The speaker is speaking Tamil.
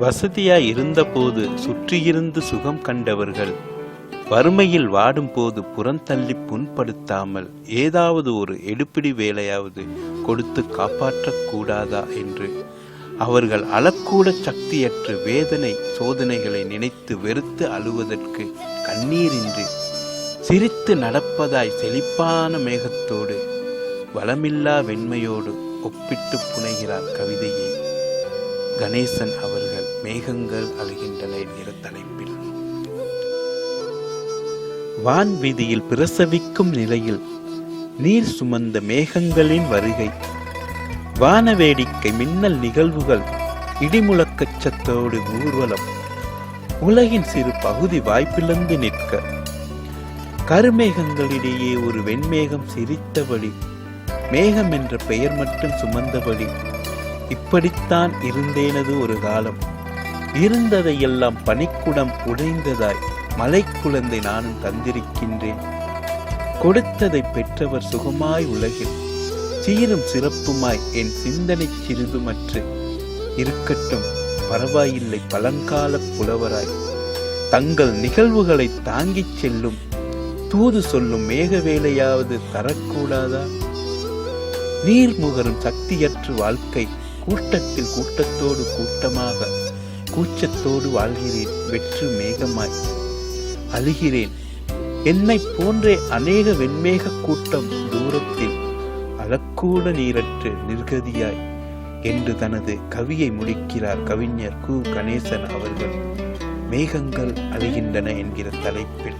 வசதியாய் இருந்தபோது சுற்றியிருந்து சுகம் கண்டவர்கள் வறுமையில் வாடும்போது புறந்தள்ளி புண்படுத்தாமல் ஏதாவது ஒரு எடுப்பிடி வேலையாவது கொடுத்து காப்பாற்றக்கூடாதா என்று. அவர்கள் அளக்கூட சக்தியற்ற வேதனை சோதனைகளை நினைத்து வெறுத்து அழுவதற்கு கண்ணீரின்றி சிரித்து நடப்பதாய் செழிப்பான மேகத்தோடு வளமில்லா வெண்மையோடு ஒப்பிட்டு புனைகிறார் கவிதையை. கணேசன் அவர்கள் மேகங்கள் அழுகின்றன என்கிற தலைப்பில். வான் வீதியில் பிரசவிக்கும் நிலையில் நீர் சுமந்த மேகங்களின் வருகை வானவேடிக்கை மின்னல் நிகழ்வுகள் இடிமுழக்கச் சத்தோடு ஊர்வலம் உலகின் சிறு பகுதி வாய்ப்பிழந்து நிற்க கருமேகங்களிடையே ஒரு வெண்மேகம் சிரித்தபடி மேகம் என்ற பெயர் மட்டும் சுமந்தபடி இப்படித்தான் இருந்தேனது ஒரு காலம். இருந்ததையெல்லாம் பனிக்குடம் உடைந்ததாய் மலை குழந்தை நானும் தந்திருக்கின்றேன். கொடுத்ததை பெற்றவர் சுகமாய் உலகில் சீரும் சிறப்புமாய் என் சிந்தனை சிறிதுமற்று இருக்கட்டும் பரவாயில்லை பழங்கால புலவராய். தங்கள் நிகழ்வுகளை தாங்கிச் செல்லும் தூது சொல்லும் மேக வேலையாவது தரக்கூடாதா? நீர் முகரும் சக்தியற்று வாழ்க்கை கூட்டத்தில் கூட்டத்தோடு கூட்டமாக கூச்சத்தோடு வாழ்கிறேன் வெற்று மேகமாய் அழுகிறேன். என்னை போன்றே அநேக வெண்மேக கூட்டம் தூரத்தில் அழக்கூட நீரற்று நிர்கதியாய் என்று தனது கவியை முடிக்கிறார் கவிஞர் கு. கணேசன் அவர்கள். மேகங்கள் அழுகின்றன என்கிற தலைப்பில்